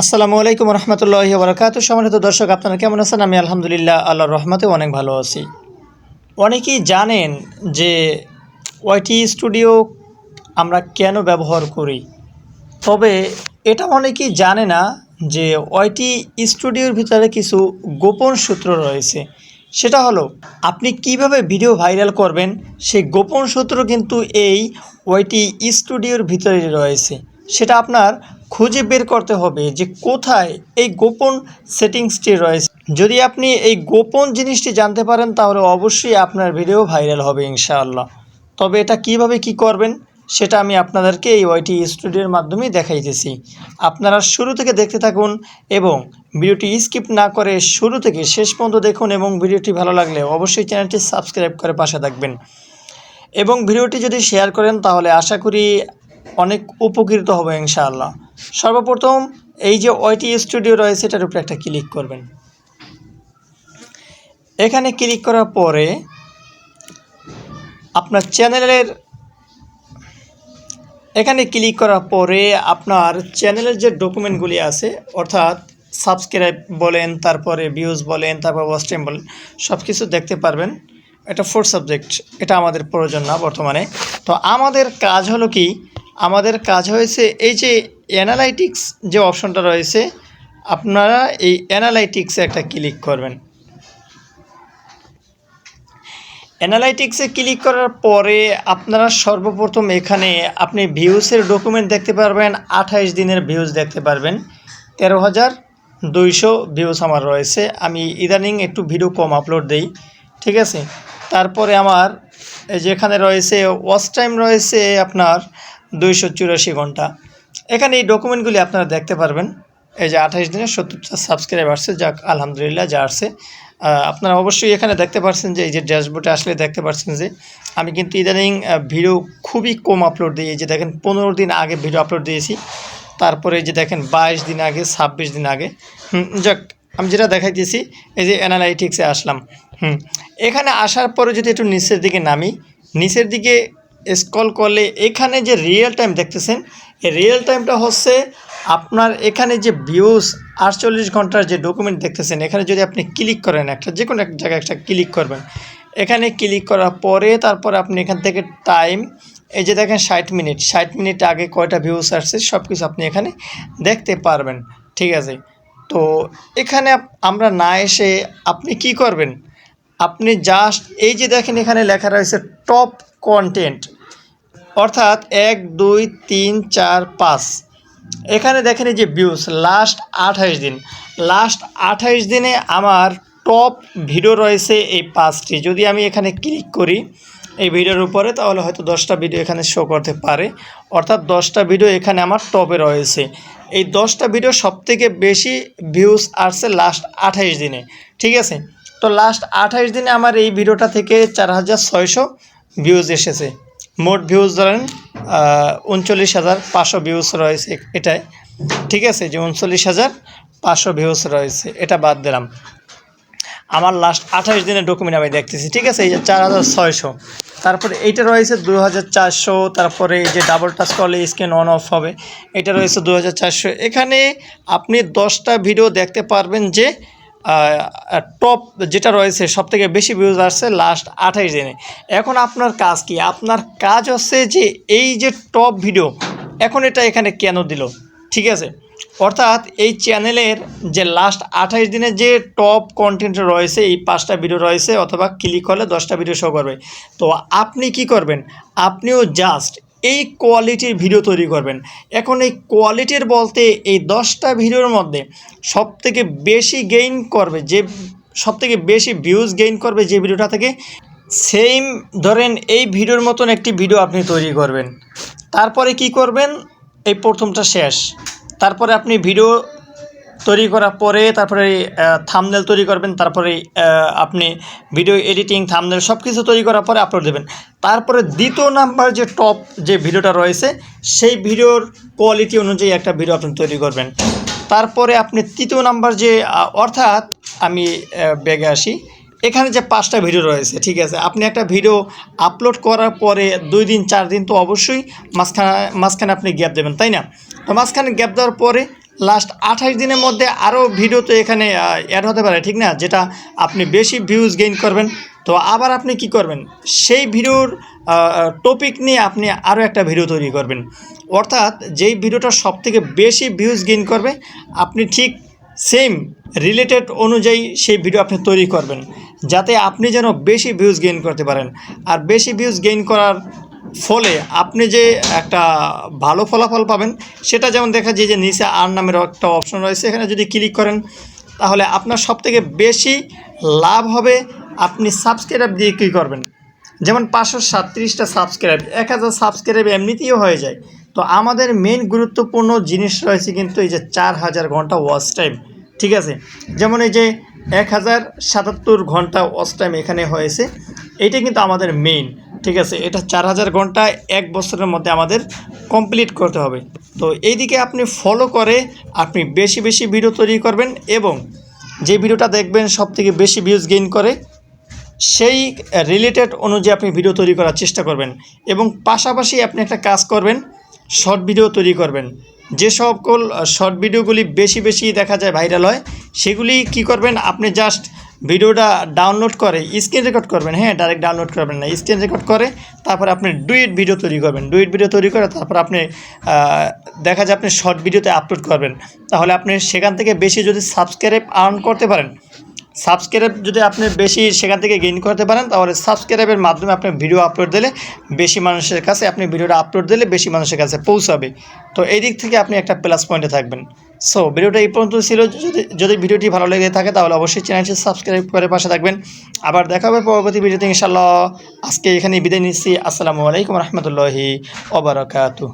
আসসালামু আলাইকুম রহমতুল্লাহ বরকাত সম্মানিত দর্শক, আপনারা কেমন আছেন? আমি আলহামদুলিল্লাহ আল্লাহর রহমতে অনেক ভালো আছি। অনেকেই জানেন যে ওয়াইটি স্টুডিও আমরা কেন ব্যবহার করি। তবে এটা অনেকেই জানে না যে ওয়াইটি স্টুডিওর ভিতরে কিছু গোপন সূত্র রয়েছে। সেটা হলো, আপনি কীভাবে ভিডিও ভাইরাল করবেন, সেই গোপন সূত্র কিন্তু এই ওয়াইটি স্টুডিওর ভিতরে রয়েছে। সেটা আপনার খুঁজে বের করতে হবে যে কোথায় এই গোপন সেটিংসটি রয়েছে। যদি আপনি এই গোপন জিনিসটি জানতে পারেন, তাহলে অবশ্যই আপনার ভিডিও ভাইরাল হবে ইনশাআল্লাহ। তবে এটা কীভাবে কি করবেন, সেটা আমি আপনাদেরকে এই ওয়াইটি স্টুডিওর মাধ্যমে দেখাইতেছি। আপনারা শুরু থেকে দেখতে থাকুন এবং ভিডিওটি স্কিপ না করে শুরু থেকে শেষ পর্যন্ত দেখুন এবং ভিডিওটি ভালো লাগলে অবশ্যই চ্যানেলটি সাবস্ক্রাইব করে পাশে থাকবেন। এবং ভিডিওটি যদি শেয়ার করেন, তাহলে আশা করি অনেক উপকৃত হবে ইনশাআল্লাহ। সর্বপ্রথম এই যে ওয়াইটি স্টুডিও রয়েছে, এটার উপরে একটা ক্লিক করবেন। এখানে ক্লিক করার পরে আপনার চ্যানেলের এখানে ক্লিক করার পরে আপনার চ্যানেলের যে ডকুমেন্টগুলি আছে, অর্থাৎ সাবস্ক্রাইব বলেন, তারপরে ভিউজ বলেন, তারপর ওয়াচ টাইম বলেন সব কিছু দেখতে পারবেন। এটা ফোর্থ সাবজেক্ট, এটা আমাদের প্রয়োজন না বর্তমানে। তো আমাদের কাজ হলো কি আমাদের কাজ হয়েছে এই যে অ্যানালাইটিক্স যে অপশনটা রয়েছে, আপনারা এই অ্যানালাইটিক্সে একটা ক্লিক করবেন। অ্যানালাইটিক্সে ক্লিক করার পরে আপনারা সর্বপ্রথম এখানে আপনি ভিউসের ডকুমেন্ট দেখতে পারবেন, আঠাইশ দিনের ভিউজ দেখতে পারবেন। তেরো হাজার দুইশো ভিউস আমার রয়েছে। আমি ইদানিং একটু ভিডিও কম আপলোড দেই, ঠিক আছে? তারপরে আমার যেখানে রয়েছে ওয়াচ টাইম রয়েছে আপনার দুইশো চুরাশি ঘণ্টা। এখানে এই ডকুমেন্টগুলি আপনারা দেখতে পারবেন। এই যে আঠাইশ দিনে সত্তরটা সাবস্ক্রাইব আসছে, যাক, আলহামদুলিল্লাহ যা আসছে। আপনারা অবশ্যই এখানে দেখতে পাচ্ছেন যে, এই যে ড্যাশবোর্ডে আসলে দেখতে পাচ্ছেন যে, আমি কিন্তু ইদানিং ভিডিও খুবই কম আপলোড দিই। এই যে দেখেন, পনেরো দিন আগে ভিডিও আপলোড দিয়েছি। তারপরে এই যে দেখেন, বাইশ দিন আগে, ছাব্বিশ দিন আগে। যাক, আমি যেটা দেখাইতেছি, এই যে অ্যানালাইটিক্সে আসলাম। হুম, এখানে আসার পরে যদি একটু নিচের দিকে নামি, নিচের দিকে স্কল করলে এখানে যে রিয়েল টাইম দেখতেছেন, এই রিয়েল টাইমটা হচ্ছে আপনার এখানে যে ভিউজ আটচল্লিশ ঘণ্টার যে ডকুমেন্ট দেখতেছেন, এখানে যদি আপনি ক্লিক করেন একটা যে কোনো এক জায়গায় একটা ক্লিক করবেন। এখানে ক্লিক করার পরে তারপরে আপনি এখান থেকে টাইম এই যে দেখেন ষাট মিনিট ষাট মিনিট আগে কয়টা ভিউজ আসছে সব কিছু আপনি এখানে দেখতে পারবেন, ঠিক আছে? তো এখানে আমরা না এসে আপনি কি করবেন? আপনি জাস্ট এই যে দেখেন এখানে লেখা রয়েছে টপ কন্টেন্ট অর্থাৎ এক, দুই, তিন, চার, পাঁচ। এখানে দেখেন এই যে ভিউজ লাস্ট আঠাইশ দিন। লাস্ট আঠাইশ দিনে আমার টপ ভিডিও রয়েছে এই পাঁচটি। যদি আমি এখানে ক্লিক করি এই ভিডিওর উপরে, তাহলে হয়তো দশটা ভিডিও এখানে শো করতে পারে। অর্থাৎ দশটা ভিডিও এখানে আমার টপে রয়েছে। এই দশটা ভিডিও সবথেকে বেশি ভিউজ আসছে লাস্ট আঠাইশ দিনে। ঠিক আছে? তো লাস্ট আঠাইশ দিনে আমার এই ভিডিওটা থেকে চার হাজার ছয়শো ভিউজ এসেছে। মোট ভিউজ ধরেন উনচল্লিশ হাজার পাঁচশো ভিউজ রয়েছে এটাই ঠিক আছে, যে উনচল্লিশ হাজার পাঁচশো ভিউজ রয়েছে, এটা বাদ দিলাম। আমার লাস্ট আঠাশ দিনের ডকুমেন্ট আমি দেখতেছি, ঠিক আছে, এই যে চার হাজার ছয়শো। তারপরে এইটা রয়েছে দু হাজার চারশো, তারপরে এই যে ডাবল টাচ করলে স্ক্রিন অন অফ হবে, এটা রয়েছে দু হাজার চারশো। এখানে আপনি দশটা ভিডিও দেখতে পারবেন যে টপ যেটা রয়েছে সব থেকে বেশি ভিউজ আসছে লাস্ট আঠাইশ দিনে। এখন আপনার কাজ কি? আপনার কাজ হচ্ছে যে এই যে টপ ভিডিও এখন এটা এখানে কেন দিল? ঠিক আছে? অর্থাৎ এই চ্যানেলের যে লাস্ট আঠাইশ দিনে যে টপ কন্টেন্ট রয়েছে, এই পাঁচটা ভিডিও রয়েছে, অথবা ক্লিক হলে দশটা ভিডিও শো করবে। তো আপনি কি করবেন? আপনিও জাস্ট এই কোয়ালিটির ভিডিও তৈরি করবেন। এখন এই কোয়ালিটির বলতে এই দশটা ভিডিওর মধ্যে সবথেকে বেশি গেইন করবে যে, সবথেকে বেশি ভিউজ গেইন করবে যে ভিডিওটা থেকে সেম ধরেন এই ভিডিওর মতন একটি ভিডিও আপনি তৈরি করবেন। তারপরে কি করবেন? এই প্রথমটা শেষ। তারপরে আপনি ভিডিও তৈরি করার পরে তারপরে থামনেল তৈরি করবেন, তারপরে আপনি ভিডিও এডিটিং থামনেল সব কিছু তৈরি করার পরে আপলোড দেবেন। তারপরে দ্বিতীয় নাম্বার যে টপ যে ভিডিওটা রয়েছে, সেই ভিডিওর কোয়ালিটি অনুযায়ী একটা ভিডিও আপনি তৈরি করবেন। তারপরে আপনি তৃতীয় নাম্বার যে অর্থাৎ আমি ব্যাগে আসি, এখানে যে পাঁচটা ভিডিও রয়েছে, ঠিক আছে? আপনি একটা ভিডিও আপলোড করার পরে দুই দিন, চার দিন তো অবশ্যই মাঝখানে মাঝখানে আপনি গ্যাপ দেবেন, তাই না? তো মাঝখানে গ্যাপ দেওয়ার পরে লাস্ট আঠাশ দিনের মধ্যে আরও ভিডিও তো এখানে অ্যাড হতে পারে, ঠিক না? যেটা আপনি বেশি ভিউজ গেইন করবেন। তো আবার আপনি কি করবেন? সেই ভিডিওর টপিক নিয়ে আপনি আরও একটা ভিডিও তৈরি করবেন। অর্থাৎ যেই ভিডিওটা সবথেকে বেশি ভিউজ গেইন করবে, আপনি ঠিক সেম রিলেটেড অনুযায়ী সেই ভিডিও আপনি তৈরি করবেন। যাতে আপনি যেন বেশি ভিউজ গেইন করতে পারেন। আর বেশি ভিউজ গেইন করার ফলে আপনি যে একটা ভালো ফলাফল পাবেন, সেটা যেমন দেখা যায় যে নিচে আর নামের একটা অপশন রয়েছে, এখানে যদি ক্লিক করেন, তাহলে আপনার সবথেকে বেশি লাভ হবে আপনি সাবস্ক্রাইব দিয়ে কী করবেন? যেমন পাঁচশো সাতত্রিশটা সাবস্ক্রাইব এক হাজার সাবস্ক্রাইব এমনিতেই হয়ে যায়। তো আমাদের মেন গুরুত্বপূর্ণ জিনিস রয়েছে কিন্তু এই যে চার হাজার ঘণ্টা ওয়াচ টাইম ঠিক আছে? যেমন এই যে এক হাজার সাতাত্তর ঘণ্টা ওয়াচ টাইম এখানে হয়েছে এইটা কিন্তু আমাদের মেইন ঠিক আছে, এটা চার হাজার ঘণ্টা এক বছরের মধ্যে আমাদের কমপ্লিট করতে হবে। তো এইদিকে আপনি ফলো করে আপনি বেশি বেশি ভিডিও তৈরি করবেন এবং যে ভিডিওটা দেখবেন সব থেকে বেশি ভিউজ গেইন করে, সেই রিলেটেড অনুযায়ী আপনি ভিডিও তৈরি করার চেষ্টা করবেন এবং পাশাপাশি আপনি একটা কাজ করবেন শর্ট ভিডিও তৈরি করবেন। যে সকল শর্ট ভিডিওগুলি বেশি বেশি দেখা যায় ভাইরাল হয়, সেগুলি কি করবেন, আপনি জাস্ট ভিডিওটা ডাউনলোড করে স্ক্রিন রেকর্ড করবেন হ্যাঁ ডাইরেক্ট ডাউনলোড করবেন না স্ক্রিন রেকর্ড করে, তারপর আপনি ডুইট ভিডিও তৈরি করবেন। ডুইট ভিডিও তৈরি করে তারপর আপনি দেখা যায় আপনি শর্ট ভিডিওতে আপলোড করবেন। তাহলে আপনি সেখান থেকে বেশি যদি সাবস্ক্রাইব আর্ন করতে পারেন সাবস্ক্রাইব যদি আপনি বেশি সেখান থেকে গেইন করতে পারেন, তাহলে সাবস্ক্রাইবের মাধ্যমে আপনি ভিডিও আপলোড দিলে বেশি মানুষের কাছে, আপনি ভিডিওটা আপলোড দিলে বেশি মানুষের কাছে পৌঁছাবে। তো এই দিক থেকে আপনি একটা প্লাস পয়েন্টে থাকবেন। সো ভিডিওটা এই পর্যন্ত ছিল। যদি যদি ভিডিওটি ভালো লেগে থাকে, তাহলে অবশ্যই চ্যানেলটি সাবস্ক্রাইব করে পাশে থাকবেন। আবার দেখা হবে পরবর্তী ভিডিওতে ইনশাল্লাহ আজকে এখানে বিদায় নিচ্ছি। আসসালামু আলাইকুম রহমতুল্লাহি ওবরাকাতু